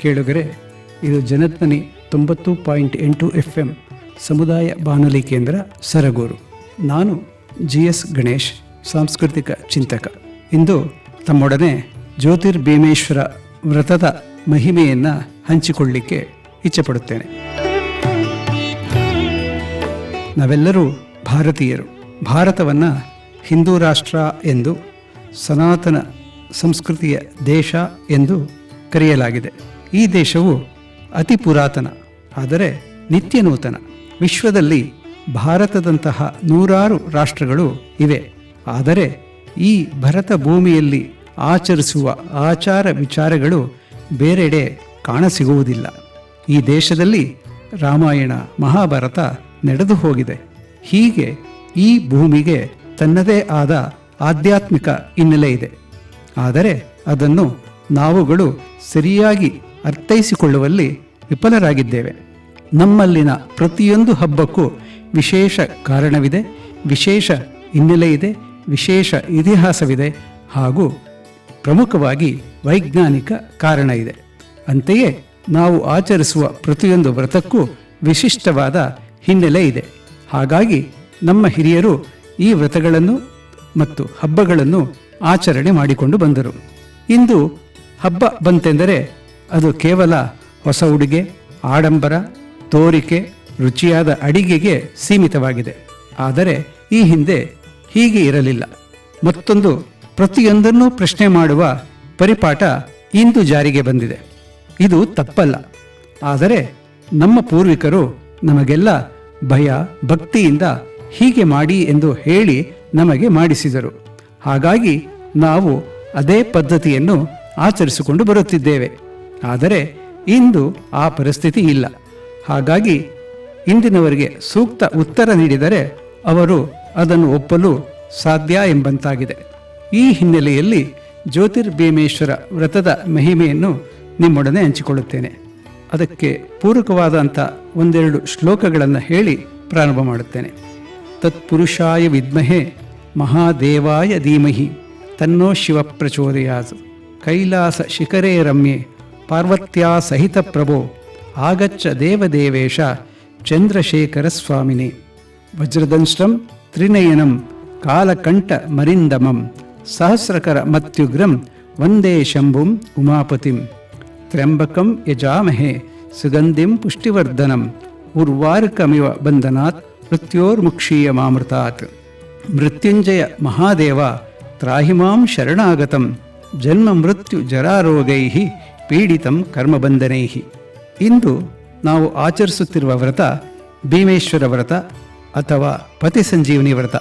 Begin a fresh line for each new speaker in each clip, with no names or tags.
ಕೇಳುಗರೆ, ಇದು ಜನಧ್ವನಿ ತೊಂಬತ್ತು ಪಾಯಿಂಟ್ ಎಂಟು ಎಫ್ ಎಂ ಸಮುದಾಯ ಬಾನುಲಿ ಕೇಂದ್ರ ಸರಗೂರು. ನಾನು ಜಿ ಎಸ್ ಗಣೇಶ್, ಸಾಂಸ್ಕೃತಿಕ ಚಿಂತಕ. ಇಂದು ತಮ್ಮೊಡನೆ ಜ್ಯೋತಿರ್ಭೀಮೇಶ್ವರ ವ್ರತದ ಮಹಿಮೆಯನ್ನು ಹಂಚಿಕೊಳ್ಳಿಕ್ಕೆ ಇಚ್ಛೆಪಡುತ್ತೇನೆ. ನಾವೆಲ್ಲರೂ ಭಾರತೀಯರು. ಭಾರತವನ್ನು ಹಿಂದೂ ರಾಷ್ಟ್ರ ಎಂದು, ಸನಾತನ ಸಂಸ್ಕೃತಿಯ ದೇಶ ಎಂದು ಕರೆಯಲಾಗಿದೆ. ಈ ದೇಶವು ಅತಿ ಪುರಾತನ, ಆದರೆ ನಿತ್ಯ ನೂತನ. ವಿಶ್ವದಲ್ಲಿ ಭಾರತದಂತಹ ನೂರಾರು ರಾಷ್ಟ್ರಗಳು ಇವೆ. ಆದರೆ ಈ ಭರತ ಭೂಮಿಯಲ್ಲಿ ಆಚರಿಸುವ ಆಚಾರ ವಿಚಾರಗಳು ಬೇರೆಡೆ ಕಾಣಸಿಗುವುದಿಲ್ಲ. ಈ ದೇಶದಲ್ಲಿ ರಾಮಾಯಣ, ಮಹಾಭಾರತ ನಡೆದು ಹೋಗಿದೆ. ಹೀಗೆ ಈ ಭೂಮಿಗೆ ತನ್ನದೇ ಆದ ಆಧ್ಯಾತ್ಮಿಕ ಹಿನ್ನೆಲೆ ಇದೆ. ಆದರೆ ಅದನ್ನು ನಾವುಗಳು ಸರಿಯಾಗಿ ಅರ್ಥೈಸಿಕೊಳ್ಳುವಲ್ಲಿ ವಿಫಲರಾಗಿದ್ದೇವೆ. ನಮ್ಮಲ್ಲಿನ ಪ್ರತಿಯೊಂದು ಹಬ್ಬಕ್ಕೂ ವಿಶೇಷ ಕಾರಣವಿದೆ, ವಿಶೇಷ ಹಿನ್ನೆಲೆ ಇದೆ ವಿಶೇಷ ಇತಿಹಾಸವಿದೆ ಹಾಗೂ ಪ್ರಮುಖವಾಗಿ ವೈಜ್ಞಾನಿಕ ಕಾರಣ ಇದೆ. ಅಂತೆಯೇ ನಾವು ಆಚರಿಸುವ ಪ್ರತಿಯೊಂದು ವ್ರತಕ್ಕೂ ವಿಶಿಷ್ಟವಾದ ಹಿನ್ನೆಲೆ ಇದೆ. ಹಾಗಾಗಿ ನಮ್ಮ ಹಿರಿಯರು ಈ ವ್ರತಗಳನ್ನು ಮತ್ತು ಹಬ್ಬಗಳನ್ನು ಆಚರಣೆ ಮಾಡಿಕೊಂಡು ಬಂದರು. ಇಂದು ಹಬ್ಬ ಬಂತೆಂದರೆ ಅದು ಕೇವಲ ಹೊಸ ಉಡುಗೆ, ಆಡಂಬರ, ತೋರಿಕೆ, ರುಚಿಯಾದ ಅಡಿಗೆಗೆ ಸೀಮಿತವಾಗಿದೆ. ಆದರೆ ಈ ಹಿಂದೆ ಹೀಗೆ ಇರಲಿಲ್ಲ. ಮತ್ತೊಂದು ಪ್ರತಿಯೊಂದನ್ನೂ ಪ್ರಶ್ನೆ ಮಾಡುವ ಪರಿಪಾಠ ಇಂದು ಜಾರಿಗೆ ಬಂದಿದೆ. ಇದು ತಪ್ಪಲ್ಲ. ಆದರೆ ನಮ್ಮ ಪೂರ್ವಿಕರು ನಮಗೆಲ್ಲ ಭಯ, ಭಕ್ತಿಯಿಂದ ಹೀಗೆ ಮಾಡಿ ಎಂದು ಹೇಳಿ ನಮಗೆ ಮಾಡಿಸಿದರು. ಹಾಗಾಗಿ ನಾವು ಅದೇ ಪದ್ಧತಿಯನ್ನು ಆಚರಿಸಿಕೊಂಡು ಬರುತ್ತಿದ್ದೇವೆ. ಆದರೆ ಇಂದು ಆ ಪರಿಸ್ಥಿತಿ ಇಲ್ಲ. ಹಾಗಾಗಿ ಇಂದಿನವರಿಗೆ ಸೂಕ್ತ ಉತ್ತರ ನೀಡಿದರೆ ಅವರು ಅದನ್ನು ಒಪ್ಪಲು ಸಾಧ್ಯ ಎಂಬಂತಾಗಿದೆ. ಈ ಹಿನ್ನೆಲೆಯಲ್ಲಿ ಜ್ಯೋತಿರ್ಭೀಮೇಶ್ವರ ವ್ರತದ ಮಹಿಮೆಯನ್ನು ನಿಮ್ಮೊಡನೆ ಹಂಚಿಕೊಳ್ಳುತ್ತೇನೆ. ಅದಕ್ಕೆ ಪೂರಕವಾದಂಥ ಒಂದೆರಡು ಶ್ಲೋಕಗಳನ್ನು ಹೇಳಿ ಪ್ರಾರಂಭ ಮಾಡುತ್ತೇನೆ. ತತ್ಪುರುಷಾಯ ವಿದ್ಮಹೆ ಮಹಾದೇವಾಯ ಧೀಮಹಿ ತನ್ನೋ ಶಿವ ಪ್ರಚೋದಯಾತ್ ಕೈಲಾಸ ಶಿಖರೇ ರಮ್ಯೆ ಪಾರ್ವತ್ಯಾ ಸಹಿತ ಪ್ರಭೋ ಆಗಚ್ಚ ದೇವದೇವೇಶ ಚಂದ್ರಶೇಖರ ಸ್ವಾಮಿನೇ ವಜ್ರದಂಶ್ರಂ ತ್ರಿನಯನಂ ಕಾಲಕಂಠ ಮರಿಂದಮಂ ಸಹಸ್ರಕರ ಮತ್ಯುಗ್ರಂ ವಂದೇ ಶಂಭುಂ ಉಮಾಪತಿಂ ತ್ರ್ಯಂಬಕಂ ಯಜಾಮಹೆ ಸುಗಂಧಿಂ ಪುಷ್ಟಿವರ್ಧನಂ ಉರ್ವಾರುಕಮಿವ ಬಂಧನಾತ್ ಮೃತ್ಯೋರ್ಮುಕ್ಷೀಯಮಾಮೃತಾತ್ ಮೃತ್ಯುಂಜಯ ಮಹಾದೇವ ತ್ರಾಹಿಮಾಂ ಶರಣಾಗತಂ ಜನ್ಮ ಮೃತ್ಯು ಜರಾರೋಗೈ ಪೀಡಿತಂ ಕರ್ಮಬಂಧನೈಹಿ ಇಂದು ನಾವು ಆಚರಿಸುತ್ತಿರುವ ವ್ರತ ಭೀಮೇಶ್ವರ ವ್ರತ ಅಥವಾ ಪತಿ ಸಂಜೀವನಿ ವ್ರತ.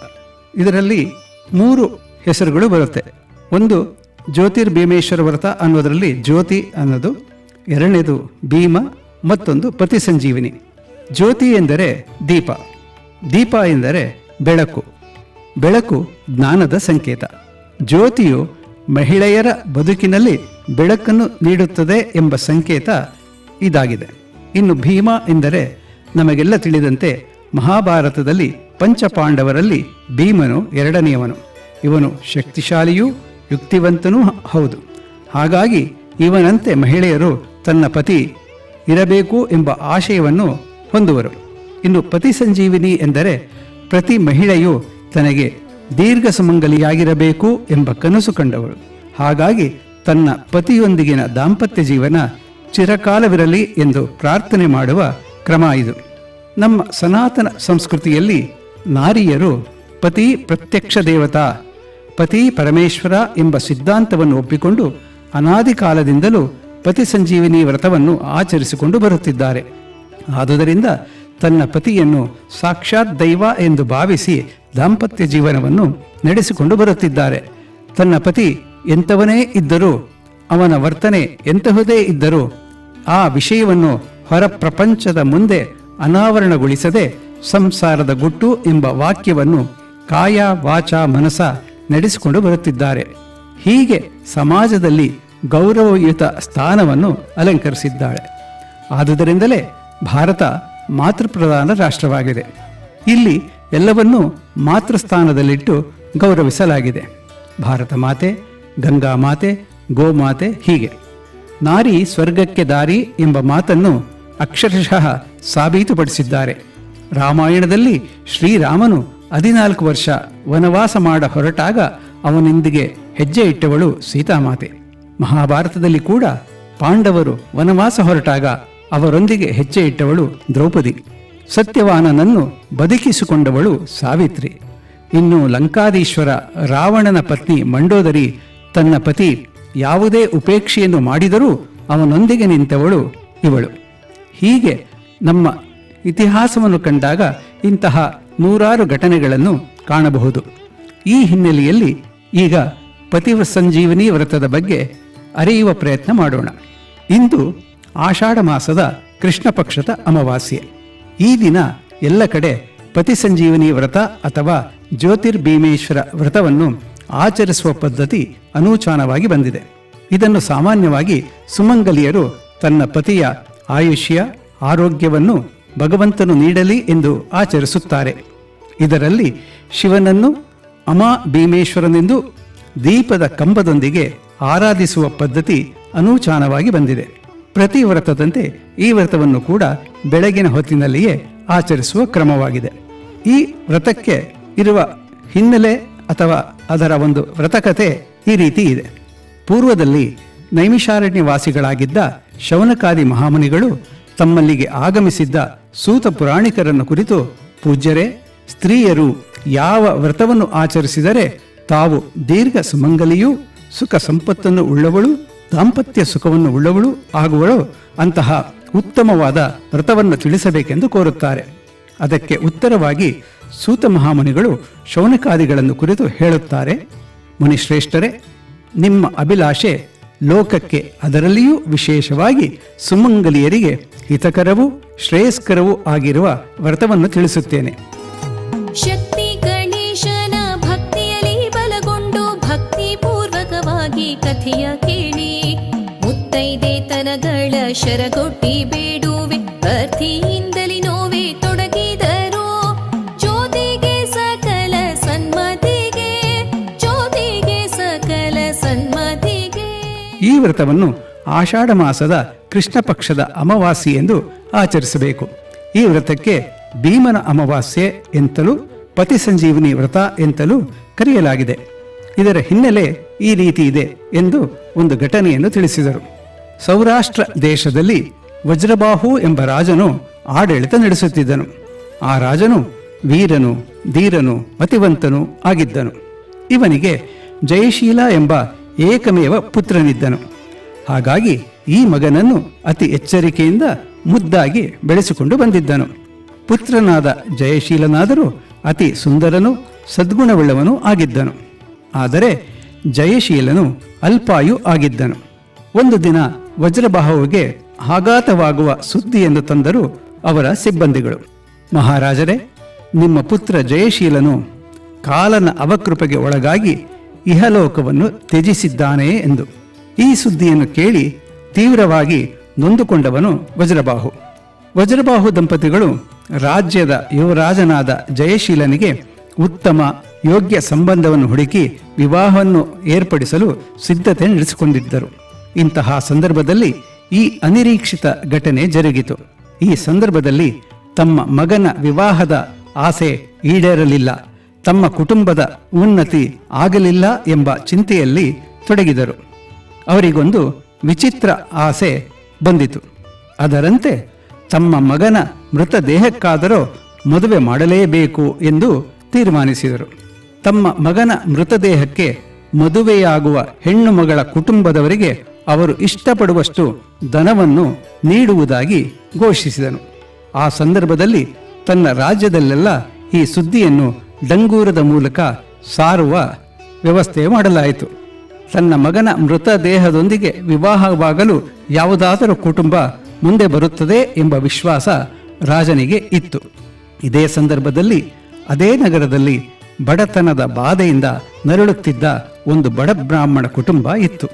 ಇದರಲ್ಲಿ ಮೂರು ಹೆಸರುಗಳು ಬರುತ್ತೆ. ಒಂದು ಜ್ಯೋತಿರ್ಭೀಮೇಶ್ವರ ವ್ರತ ಅನ್ನೋದರಲ್ಲಿ ಜ್ಯೋತಿ ಅನ್ನೋದು, ಎರಡನೇದು ಭೀಮ, ಮತ್ತೊಂದು ಪತಿ ಸಂಜೀವಿನಿ. ಜ್ಯೋತಿ ಎಂದರೆ ದೀಪ. ದೀಪ ಎಂದರೆ ಬೆಳಕು. ಬೆಳಕು ಜ್ಞಾನದ ಸಂಕೇತ. ಜ್ಯೋತಿಯು ಮಹಿಳೆಯರ ಬದುಕಿನಲ್ಲಿ ಬೆಳಕನ್ನು ನೀಡುತ್ತದೆ ಎಂಬ ಸಂಕೇತ ಇದಾಗಿದೆ. ಇನ್ನು ಭೀಮ ಎಂದರೆ ನಮಗೆಲ್ಲ ತಿಳಿದಂತೆ ಮಹಾಭಾರತದಲ್ಲಿ ಪಂಚಪಾಂಡವರಲ್ಲಿ ಭೀಮನು ಎರಡನೆಯವನು. ಇವನು ಶಕ್ತಿಶಾಲಿಯೂ ಯುಕ್ತಿವಂತನೂ ಹೌದು. ಹಾಗಾಗಿ ಇವನಂತೆ ಮಹಿಳೆಯರು ತನ್ನ ಪತಿ ಇರಬೇಕು ಎಂಬ ಆಶಯವನ್ನು ಹೊಂದುವರು. ಇನ್ನು ಪತಿ ಸಂಜೀವಿನಿ ಎಂದರೆ ಪ್ರತಿ ಮಹಿಳೆಯು ತನಗೆ ದೀರ್ಘ ಸುಮಂಗಲಿಯಾಗಿರಬೇಕು ಎಂಬ ಕನಸು ಕಂಡವಳು. ಹಾಗಾಗಿ ತನ್ನ ಪತಿಯೊಂದಿಗಿನ ದಾಂಪತ್ಯ ಜೀವನ ಚಿರಕಾಲವಿರಲಿ ಎಂದು ಪ್ರಾರ್ಥನೆ ಮಾಡುವ ಕ್ರಮ ಇದು. ನಮ್ಮ ಸನಾತನ ಸಂಸ್ಕೃತಿಯಲ್ಲಿ ನಾರಿಯರು ಪತಿ ಪ್ರತ್ಯಕ್ಷ ದೇವತಾ, ಪತಿ ಪರಮೇಶ್ವರ ಎಂಬ ಸಿದ್ಧಾಂತವನ್ನು ಒಪ್ಪಿಕೊಂಡು ಅನಾದಿ ಕಾಲದಿಂದಲೂ ಪತಿ ಸಂಜೀವಿನಿ ವ್ರತವನ್ನು ಆಚರಿಸಿಕೊಂಡು ಬರುತ್ತಿದ್ದಾರೆ. ಆದುದರಿಂದ ತನ್ನ ಪತಿಯನ್ನು ಸಾಕ್ಷಾತ್ ದೈವ ಎಂದು ಭಾವಿಸಿ ದಾಂಪತ್ಯ ಜೀವನವನ್ನು ನಡೆಸಿಕೊಂಡು ಬರುತ್ತಿದ್ದಾರೆ. ತನ್ನ ಪತಿ ಎಂಥವನೇ ಇದ್ದರೂ, ಅವನ ವರ್ತನೆ ಎಂತಹುದೇ ಇದ್ದರೂ, ಆ ವಿಷಯವನ್ನು ಹೊರ ಪ್ರಪಂಚದ ಮುಂದೆ ಅನಾವರಣಗೊಳಿಸದೆ ಸಂಸಾರದ ಗುಟ್ಟು ಎಂಬ ವಾಕ್ಯವನ್ನು ಕಾಯ ವಾಚ ಮನಸ ನಡೆಸಿಕೊಂಡು ಬರುತ್ತಿದ್ದಾರೆ. ಹೀಗೆ ಸಮಾಜದಲ್ಲಿ ಗೌರವಯುತ ಸ್ಥಾನವನ್ನು ಅಲಂಕರಿಸಿದ್ದಾಳೆ. ಆದುದರಿಂದಲೇ ಭಾರತ ಮಾತೃಪ್ರಧಾನ ರಾಷ್ಟ್ರವಾಗಿದೆ. ಇಲ್ಲಿ ಎಲ್ಲವನ್ನೂ ಮಾತೃಸ್ಥಾನದಲ್ಲಿಟ್ಟು ಗೌರವಿಸಲಾಗಿದೆ. ಭಾರತ ಮಾತೆ ಗಂಗಾ ಮಾತೆ ಗೋಮಾತೆ ಹೀಗೆ. ನಾರಿ ಸ್ವರ್ಗಕ್ಕೆ ದಾರಿ ಎಂಬ ಮಾತನ್ನು ಅಕ್ಷರಶಃ ಸಾಬೀತುಪಡಿಸಿದ್ದಾರೆ. ರಾಮಾಯಣದಲ್ಲಿ ಶ್ರೀರಾಮನು ಹದಿನಾಲ್ಕು ವರ್ಷ ವನವಾಸ ಮಾಡ ಹೊರಟಾಗ ಅವನೊಂದಿಗೆ ಹೆಜ್ಜೆ ಇಟ್ಟವಳು ಸೀತಾಮಾತೆ. ಮಹಾಭಾರತದಲ್ಲಿ ಕೂಡ ಪಾಂಡವರು ವನವಾಸ ಹೊರಟಾಗ ಅವರೊಂದಿಗೆ ಹೆಜ್ಜೆ ಇಟ್ಟವಳು ದ್ರೌಪದಿ. ಸತ್ಯವಾನನನ್ನು ಬದುಕಿಸಿಕೊಂಡವಳು ಸಾವಿತ್ರಿ. ಇನ್ನು ಲಂಕಾದೀಶ್ವರ ರಾವಣನ ಪತ್ನಿ ಮಂಡೋದರಿ ತನ್ನ ಪತಿ ಯಾವುದೇ ಉಪೇಕ್ಷೆಯನ್ನು ಮಾಡಿದರೂ ಅವನೊಂದಿಗೆ ನಿಂತವಳು ಇವಳು. ಹೀಗೆ ನಮ್ಮ ಇತಿಹಾಸವನ್ನು ಕಂಡಾಗ ಇಂತಹ ನೂರಾರು ಘಟನೆಗಳನ್ನು ಕಾಣಬಹುದು. ಈ ಹಿನ್ನೆಲೆಯಲ್ಲಿ ಈಗ ಪತಿ ಸಂಜೀವಿನಿ ವ್ರತದ ಬಗ್ಗೆ ಅರಿಯುವ ಪ್ರಯತ್ನ ಮಾಡೋಣ. ಇಂದು ಆಷಾಢ ಮಾಸದ ಕೃಷ್ಣ ಪಕ್ಷದ ಅಮಾವಾಸ್ಯೆ. ಈ ದಿನ ಎಲ್ಲ ಕಡೆ ಪತಿ ಸಂಜೀವಿನಿ ವ್ರತ ಅಥವಾ ಜ್ಯೋತಿರ್ಭೀಮೇಶ್ವರ ವ್ರತವನ್ನು ಆಚರಿಸುವ ಪದ್ಧತಿ ಅನೂಚಾನವಾಗಿ ಬಂದಿದೆ. ಇದನ್ನು ಸಾಮಾನ್ಯವಾಗಿ ಸುಮಂಗಲಿಯರು ತನ್ನ ಪತಿಯ ಆಯುಷ್ಯ, ಆರೋಗ್ಯವನ್ನು ಭಗವಂತನು ನೀಡಲಿ ಎಂದು ಆಚರಿಸುತ್ತಾರೆ. ಇದರಲ್ಲಿ ಶಿವನನ್ನು ಅಮಾ ಭೀಮೇಶ್ವರನೆಂದು ದೀಪದ ಕಂಬದೊಂದಿಗೆ ಆರಾಧಿಸುವ ಪದ್ಧತಿ ಅನೂಚಾನವಾಗಿ ಬಂದಿದೆ. ಪ್ರತಿ ವ್ರತದಂತೆ ಈ ವ್ರತವನ್ನು ಕೂಡ ಬೆಳಗಿನ ಹೊತ್ತಿನಲ್ಲಿಯೇ ಆಚರಿಸುವ ಕ್ರಮವಾಗಿದೆ. ಈ ವ್ರತಕ್ಕೆ ಇರುವ ಹಿನ್ನೆಲೆ ಅಥವಾ ಅದರ ಒಂದು ವ್ರತಕತೆ ಈ ರೀತಿ ಇದೆ. ಪೂರ್ವದಲ್ಲಿ ನೈಮಿಷಾರಣ್ಯವಾಸಿಗಳಾಗಿದ್ದ ಶೌನಕಾದಿ ಮಹಾಮುನಿಗಳು ತಮ್ಮಲ್ಲಿಗೆ ಆಗಮಿಸಿದ್ದ ಸೂತ ಪುರಾಣಿಕರನ್ನು ಕುರಿತು ಪೂಜ್ಯರೇ, ಸ್ತ್ರೀಯರು ಯಾವ ವ್ರತವನ್ನು ಆಚರಿಸಿದರೆ ತಾವು ದೀರ್ಘ ಸುಮಂಗಲಿಯು, ಸುಖ ಸಂಪತ್ತನ್ನು ಉಳ್ಳವಳು, ದಾಂಪತ್ಯ ಸುಖವನ್ನು ಉಳ್ಳವಳು ಆಗುವಳು ಅಂತಹ ಉತ್ತಮವಾದ ವ್ರತವನ್ನು ತಿಳಿಸಬೇಕೆಂದು ಕೋರುತ್ತಾರೆ. ಅದಕ್ಕೆ ಉತ್ತರವಾಗಿ ಸೂತ ಮಹಾಮುನಿಗಳು ಶೌನಕಾದಿಗಳನ್ನು ಕುರಿತು ಹೇಳುತ್ತಾರೆ, ಮುನಿಶ್ರೇಷ್ಠರೇ, ನಿಮ್ಮ ಅಭಿಲಾಷೆ ಲೋಕಕ್ಕೆ ಅದರಲ್ಲಿಯೂ ವಿಶೇಷವಾಗಿ ಸುಮಂಗಲಿಯರಿಗೆ ಹಿತಕರವೂ ಶ್ರೇಯಸ್ಕರವೂ ಆಗಿರುವ ವ್ರತವನ್ನು ತಿಳಿಸುತ್ತೇನೆ.
ಶಕ್ತಿ ಗಣೇಶನ ಭಕ್ತಿಯಲ್ಲಿ ಬಲಗೊಂಡು ಭಕ್ತಿ ಪೂರ್ವಕವಾಗಿ ಕಥೆಯ ಕೇಳಿ, ಮುತ್ತೈದೆ ತನಗಳ ಶರಗೊಟ್ಟಿ ಬೇಡುವೆ
ಈ ವ್ರತವನ್ನು ಆಷಾಢ ಮಾಸದ ಕೃಷ್ಣ ಪಕ್ಷದ ಅಮಾವಾಸ್ಯೆ ಎಂದು ಆಚರಿಸಬೇಕು. ಈ ವ್ರತಕ್ಕೆ ಭೀಮನ ಅಮಾವಾಸ್ಯೆ ಎಂತಲೂ ಪತಿ ಸಂಜೀವಿನಿ ವ್ರತ ಎಂತಲೂ ಕರೆಯಲಾಗಿದೆ. ಇದರ ಹಿನ್ನೆಲೆ ಈ ರೀತಿ ಇದೆ ಎಂದು ಒಂದು ಘಟನೆಯನ್ನು ತಿಳಿಸಿದರು. ಸೌರಾಷ್ಟ್ರ ದೇಶದಲ್ಲಿ ವಜ್ರಬಾಹು ಎಂಬ ರಾಜನು ಆಡಳಿತ ನಡೆಸುತ್ತಿದ್ದನು. ಆ ರಾಜನು ವೀರನು, ಧೀರನು ಮತಿವಂತನು ಆಗಿದ್ದನು. ಇವನಿಗೆ ಜಯಶೀಲ ಎಂಬ ಏಕಮೇವ ಪುತ್ರನಿದ್ದನು. ಹಾಗಾಗಿ ಈ ಮಗನನ್ನು ಅತಿ ಎಚ್ಚರಿಕೆಯಿಂದ ಮುದ್ದಾಗಿ ಬೆಳೆಸಿಕೊಂಡು ಬಂದಿದ್ದನು. ಪುತ್ರನಾದ ಜಯಶೀಲನಾದರೂ ಅತಿ ಸುಂದರನು ಸದ್ಗುಣವುಳ್ಳವನೂ ಆಗಿದ್ದನು. ಆದರೆ ಜಯಶೀಲನು ಅಲ್ಪಾಯು ಆಗಿದ್ದನು. ಒಂದು ದಿನ ವಜ್ರಬಾಹುವಿಗೆ ಆಘಾತವಾಗುವ ಸುದ್ದಿಯನ್ನು ತಂದರು ಅವರ ಸಿಬ್ಬಂದಿಗಳು, ಮಹಾರಾಜರೇ, ನಿಮ್ಮ ಪುತ್ರ ಜಯಶೀಲನು ಕಾಲನ ಅವಕೃಪೆಗೆ ಒಳಗಾಗಿ ಇಹಲೋಕವನ್ನು ತ್ಯಜಿಸಿದ್ದಾನೆ ಎಂದು. ಈ ಸುದ್ದಿಯನ್ನು ಕೇಳಿ ತೀವ್ರವಾಗಿ ನೊಂದುಕೊಂಡವನು ವಜ್ರಬಾಹು. ವಜ್ರಬಾಹು ದಂಪತಿಗಳು ರಾಜ್ಯದ ಯುವರಾಜನಾದ ಜಯಶೀಲನಿಗೆ ಉತ್ತಮ, ಯೋಗ್ಯ ಸಂಬಂಧವನ್ನು ಹುಡುಕಿ ವಿವಾಹವನ್ನು ಏರ್ಪಡಿಸಲು ಸಿದ್ಧತೆ ನಡೆಸಿಕೊಂಡಿದ್ದರು. ಇಂತಹ ಸಂದರ್ಭದಲ್ಲಿ ಈ ಅನಿರೀಕ್ಷಿತ ಘಟನೆ ಜರುಗಿತು. ಈ ಸಂದರ್ಭದಲ್ಲಿ ತಮ್ಮ ಮಗನ ವಿವಾಹದ ಆಸೆ ಈಡೇರಲಿಲ್ಲ. ತಮ್ಮ ಕುಟುಂಬದ ಉನ್ನತಿ ಆಗಲಿಲ್ಲ ಎಂಬ ಚಿಂತೆಯಲ್ಲಿ ತೊಡಗಿದರು. ಅವರಿಗೊಂದು ವಿಚಿತ್ರ ಆಸೆ ಬಂದಿತು. ಅದರಂತೆ ತಮ್ಮ ಮಗನ ಮೃತದೇಹಕ್ಕಾದರೂ ಮದುವೆ ಮಾಡಲೇಬೇಕು ಎಂದು ತೀರ್ಮಾನಿಸಿದರು. ತಮ್ಮ ಮಗನ ಮೃತದೇಹಕ್ಕೆ ಮದುವೆಯಾಗುವ ಹೆಣ್ಣು ಮಗಳ ಕುಟುಂಬದವರಿಗೆ ಅವರು ಇಷ್ಟಪಡುವಷ್ಟು ಧನವನ್ನು ನೀಡುವುದಾಗಿ ಘೋಷಿಸಿದನು. ಆ ಸಂದರ್ಭದಲ್ಲಿ ತನ್ನ ರಾಜ್ಯದಲ್ಲೆಲ್ಲ ಈ ಸುದ್ದಿಯನ್ನು ಡಂಗೂರದ ಮೂಲಕ ಸಾರುವ ವ್ಯವಸ್ಥೆ ಮಾಡಲಾಯಿತು. ತನ್ನ ಮಗನ ಮೃತದೇಹದೊಂದಿಗೆ ವಿವಾಹವಾಗಲು ಯಾವುದಾದರೂ ಕುಟುಂಬ ಮುಂದೆ ಬರುತ್ತದೆ ಎಂಬ ವಿಶ್ವಾಸ ರಾಜನಿಗೆ ಇತ್ತು. ಇದೇ ಸಂದರ್ಭದಲ್ಲಿ ಅದೇ ನಗರದಲ್ಲಿ ಬಡತನದ ಬಾಧೆಯಿಂದ ನರಳುತ್ತಿದ್ದ ಒಂದು ಬಡ ಬ್ರಾಹ್ಮಣ ಕುಟುಂಬ ಇತ್ತು.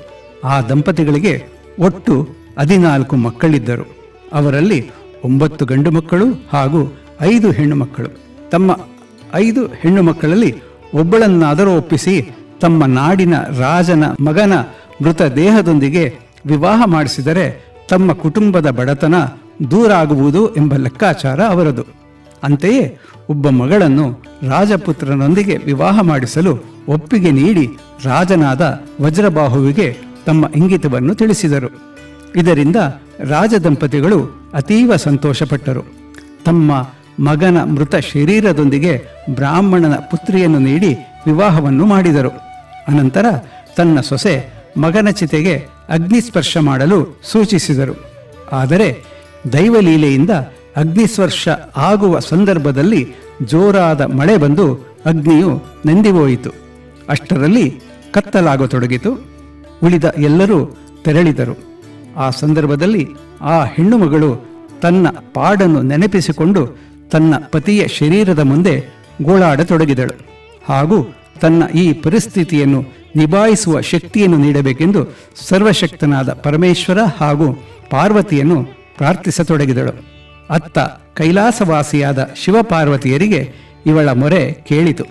ಆ ದಂಪತಿಗಳಿಗೆ ಒಟ್ಟು ಹದಿನಾಲ್ಕು ಮಕ್ಕಳಿದ್ದರು. ಅವರಲ್ಲಿ ಒಂಬತ್ತು ಗಂಡು ಮಕ್ಕಳು ಹಾಗೂ ಐದು ಹೆಣ್ಣು ಮಕ್ಕಳು ತಮ್ಮ ಐದು ಹೆಣ್ಣು ಮಕ್ಕಳಲ್ಲಿ ಒಬ್ಬಳನ್ನಾದರೂ ಒಪ್ಪಿಸಿ ತಮ್ಮ ನಾಡಿನ ರಾಜನ ಮಗನ ಮೃತ ದೇಹದೊಂದಿಗೆ ವಿವಾಹ ಮಾಡಿಸಿದರೆ ತಮ್ಮ ಕುಟುಂಬದ ಬಡತನ ದೂರ ಆಗುವುದು ಎಂಬ ಲೆಕ್ಕಾಚಾರ ಅವರದು. ಅಂತೆಯೇ ಒಬ್ಬ ಮಗಳನ್ನು ರಾಜಪುತ್ರನೊಂದಿಗೆ ವಿವಾಹ ಮಾಡಿಸಲು ಒಪ್ಪಿಗೆ ನೀಡಿ ರಾಜನಾದ ವಜ್ರಬಾಹುವಿಗೆ ತಮ್ಮ ಇಂಗಿತವನ್ನು ತಿಳಿಸಿದರು. ಇದರಿಂದ ರಾಜದಂಪತಿಗಳು ಅತೀವ ಸಂತೋಷಪಟ್ಟರು. ತಮ್ಮ ಮಗನ ಮೃತ ಶರೀರದೊಂದಿಗೆ ಬ್ರಾಹ್ಮಣನ ಪುತ್ರಿಯನ್ನು ನೀಡಿ ವಿವಾಹವನ್ನು ಮಾಡಿದರು. ಅನಂತರ ತನ್ನ ಸೊಸೆ ಮಗನ ಚಿತೆಗೆ ಅಗ್ನಿಸ್ಪರ್ಶ ಮಾಡಲು ಸೂಚಿಸಿದರು. ಆದರೆ ದೈವಲೀಲೆಯಿಂದ ಅಗ್ನಿಸ್ಪರ್ಶ ಆಗುವ ಸಂದರ್ಭದಲ್ಲಿ ಜೋರಾದ ಮಳೆ ಬಂದು ಅಗ್ನಿಯು ನೆಂದಿಹೋಯಿತು ಅಷ್ಟರಲ್ಲಿ ಕತ್ತಲಾಗತೊಡಗಿತು. ಉಳಿದ ಎಲ್ಲರೂ ತೆರಳಿದರು. ಆ ಸಂದರ್ಭದಲ್ಲಿ ಆ ಹೆಣ್ಣುಮಗಳು ತನ್ನ ಪಾಡನ್ನು ನೆನಪಿಸಿಕೊಂಡು ತನ್ನ ಪತಿಯ ಶರೀರದ ಮುಂದೆ ಗೋಳಾಡತೊಡಗಿದಳು ಹಾಗೂ ತನ್ನ ಈ ಪರಿಸ್ಥಿತಿಯನ್ನು ನಿಭಾಯಿಸುವ ಶಕ್ತಿಯನ್ನು ನೀಡಬೇಕೆಂದು ಸರ್ವಶಕ್ತನಾದ ಪರಮೇಶ್ವರ ಹಾಗೂ ಪಾರ್ವತಿಯನ್ನು ಪ್ರಾರ್ಥಿಸತೊಡಗಿದಳು. ಅತ್ತ ಕೈಲಾಸವಾಸಿಯಾದ ಶಿವಪಾರ್ವತಿಯರಿಗೆ ಇವಳ ಮೊರೆ ಕೇಳಿತು.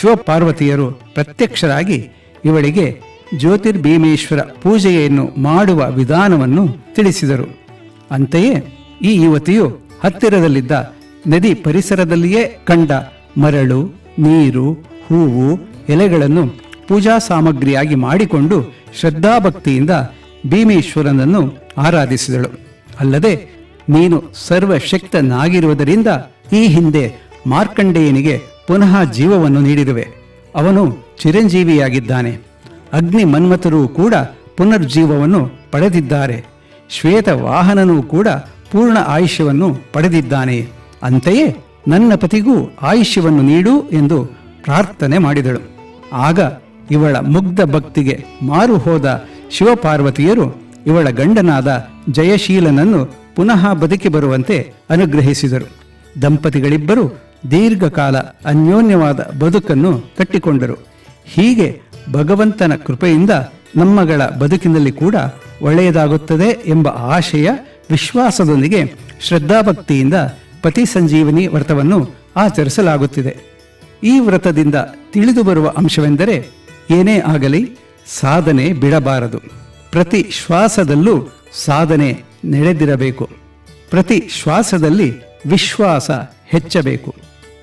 ಶಿವಪಾರ್ವತಿಯರು ಪ್ರತ್ಯಕ್ಷರಾಗಿ ಇವಳಿಗೆ ಜ್ಯೋತಿರ್ಭೀಮೇಶ್ವರ ಪೂಜೆಯನ್ನು ಮಾಡುವ ವಿಧಾನವನ್ನು ತಿಳಿಸಿದರು. ಅಂತೆಯೇ ಈ ಯುವತಿಯು ಹತ್ತಿರದಲ್ಲಿದ್ದ ನದಿ ಪರಿಸರದಲ್ಲಿಯೇ ಕಂಡ ಮರಳು, ನೀರು, ಹೂವು, ಎಲೆಗಳನ್ನು ಪೂಜಾ ಸಾಮಗ್ರಿಯಾಗಿ ಮಾಡಿಕೊಂಡು ಶ್ರದ್ಧಾಭಕ್ತಿಯಿಂದ ಭೀಮೇಶ್ವರನನ್ನು ಆರಾಧಿಸಿದಳು. ಅಲ್ಲದೆ ನೀನು ಸರ್ವಶಕ್ತನಾಗಿರುವುದರಿಂದ ಈ ಹಿಂದೆ ಮಾರ್ಕಂಡೇಯನಿಗೆ ಪುನಃ ಜೀವವನ್ನು ನೀಡಿರುವೆ. ಅವನು ಚಿರಂಜೀವಿಯಾಗಿದ್ದಾನೆ. ಅಗ್ನಿ ಮನ್ಮಥರೂ ಕೂಡ ಪುನರ್ಜೀವವನ್ನು ಪಡೆದಿದ್ದಾರೆ. ಶ್ವೇತ ವಾಹನನೂ ಕೂಡ ಪೂರ್ಣ ಆಯುಷ್ಯವನ್ನು ಪಡೆದಿದ್ದಾನೆ. ಅಂತೆಯೇ ನನ್ನ ಪತಿಗೂ ಆಯುಷ್ಯವನ್ನು ನೀಡು ಎಂದು ಪ್ರಾರ್ಥನೆ ಮಾಡಿದಳು. ಆಗ ಇವಳ ಮುಗ್ಧ ಭಕ್ತಿಗೆ ಮಾರು ಹೋದ ಶಿವಪಾರ್ವತಿಯರು ಇವಳ ಗಂಡನಾದ ಜಯಶೀಲನನ್ನು ಪುನಃ ಬದುಕಿ ಬರುವಂತೆ ಅನುಗ್ರಹಿಸಿದರು. ದಂಪತಿಗಳಿಬ್ಬರು ದೀರ್ಘಕಾಲ ಅನ್ಯೋನ್ಯವಾದ ಬದುಕನ್ನು ಕಟ್ಟಿಕೊಂಡರು. ಹೀಗೆ ಭಗವಂತನ ಕೃಪೆಯಿಂದ ನಮ್ಮಗಳ ಬದುಕಿನಲ್ಲಿ ಕೂಡ ಒಳ್ಳೆಯದಾಗುತ್ತದೆ ಎಂಬ ಆಶಯ ವಿಶ್ವಾಸದೊಂದಿಗೆ ಶ್ರದ್ಧಾಭಕ್ತಿಯಿಂದ ಪತಿ ಸಂಜೀವನಿ ವ್ರತವನ್ನು ಆಚರಿಸಲಾಗುತ್ತಿದೆ. ಈ ವ್ರತದಿಂದ ತಿಳಿದು ಬರುವ ಅಂಶವೆಂದರೆ ಏನೇ ಆಗಲಿ ಸಾಧನೆ ಬಿಡಬಾರದು. ಪ್ರತಿ ಶ್ವಾಸದಲ್ಲೂ ಸಾಧನೆ ನಡೆದಿರಬೇಕು. ಪ್ರತಿ ಶ್ವಾಸದಲ್ಲಿ ವಿಶ್ವಾಸ ಹೆಚ್ಚಬೇಕು.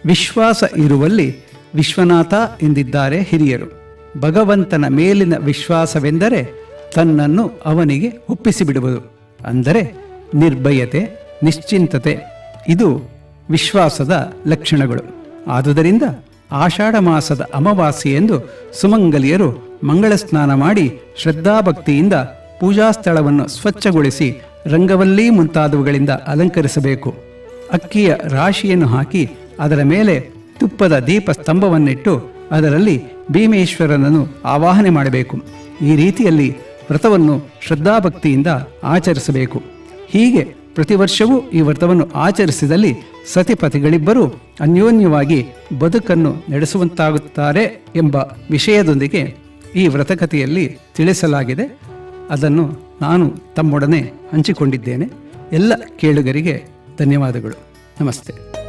ವಿಶ್ವಾಸ ಇರುವಲ್ಲಿ ವಿಶ್ವನಾಥ ಎಂದಿದ್ದಾರೆ ಹಿರಿಯರು. ಭಗವಂತನ ಮೇಲಿನ ವಿಶ್ವಾಸವೆಂದರೆ ತನ್ನನ್ನು ಅವನಿಗೆ ಒಪ್ಪಿಸಿಬಿಡುವುದು. ಅಂದರೆ ನಿರ್ಭಯತೆ, ನಿಶ್ಚಿಂತತೆ ಇದು ವಿಶ್ವಾಸದ ಲಕ್ಷಣಗಳು. ಆದುದರಿಂದ ಆಷಾಢ ಮಾಸದ ಅಮಾವಾಸ್ಯೆಯೆಂದು ಸುಮಂಗಲಿಯರು ಮಂಗಳ ಸ್ನಾನ ಮಾಡಿ ಶ್ರದ್ಧಾಭಕ್ತಿಯಿಂದ ಪೂಜಾ ಸ್ಥಳವನ್ನು ಸ್ವಚ್ಛಗೊಳಿಸಿ ರಂಗವಲ್ಲಿ ಮುಂತಾದವುಗಳಿಂದ ಅಲಂಕರಿಸಬೇಕು. ಅಕ್ಕಿಯ ರಾಶಿಯನ್ನು ಹಾಕಿ ಅದರ ಮೇಲೆ ತುಪ್ಪದ ದೀಪ ಸ್ತಂಭವನ್ನಿಟ್ಟು ಅದರಲ್ಲಿ ಭೀಮೇಶ್ವರನನ್ನು ಆವಾಹನೆ ಮಾಡಬೇಕು. ಈ ರೀತಿಯಲ್ಲಿ ವ್ರತವನ್ನು ಶ್ರದ್ಧಾಭಕ್ತಿಯಿಂದ ಆಚರಿಸಬೇಕು. ಹೀಗೆ ಪ್ರತಿ ವರ್ಷವೂ ಈ ವ್ರತವನ್ನು ಆಚರಿಸಿದಲ್ಲಿ ಸತಿಪತಿಗಳಿಬ್ಬರೂ ಅನ್ಯೋನ್ಯವಾಗಿ ಬದುಕನ್ನು ನಡೆಸುವಂತಾಗುತ್ತಾರೆ ಎಂಬ ವಿಷಯದೊಂದಿಗೆ ಈ ವ್ರತಕಥೆಯಲ್ಲಿ ತಿಳಿಸಲಾಗಿದೆ. ಅದನ್ನು ನಾನು ತಮ್ಮೊಡನೆ ಹಂಚಿಕೊಂಡಿದ್ದೇನೆ. ಎಲ್ಲ ಕೇಳುಗರಿಗೆ ಧನ್ಯವಾದಗಳು. ನಮಸ್ತೆ.